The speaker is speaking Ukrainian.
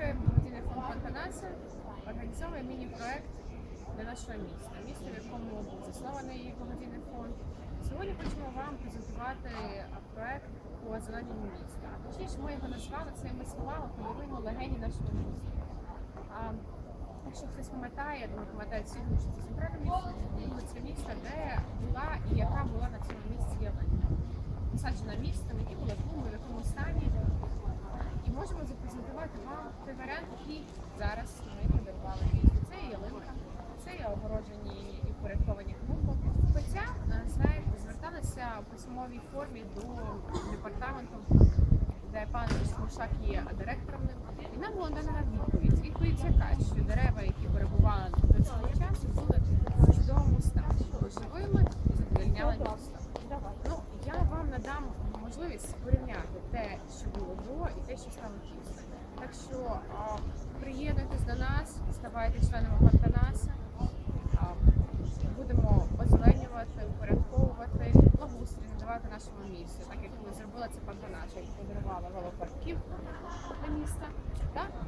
Вчора благодійний фонд Пантанаса організовує міні-проект для нашого міста, місто, в якому був заснований благодійний фонд. Сьогодні хочемо вам презентувати а, проект по озелененню міста. Точніше, ми його назвали цими словами польовими легені нашого міста. А, якщо хтось пам'ятає, я пам'ятають всі, що це центральне місто, вулиця міста, де була і яка була на цьому місці ялинка. Посаджена містом, які були клумби, в якому стані. І можемо запрезентувати вам той варіант, який зараз ми подарували місту. Це є ялинка, це є огороджені і впорядковані клумби. Хоча, е, знаєте, зверталися в письмовій формі до департаменту, де пан Смушак є директором. І нам була дана відповідь. Відповідь яка, що дерева, які перебували до цього часу, були в чудовому стані, живими і місто. Ну, я вам надам можливість порівняти те, що було до, і те, що стало після. Так що приєднуйтесь до нас, ставайте членами Пантанаса. Будемо озеленювати, упорядковувати, благоустрій надавати нашому місту, так як ми зробили це Пантанас, як подарувала велопарків для міста та ялинку.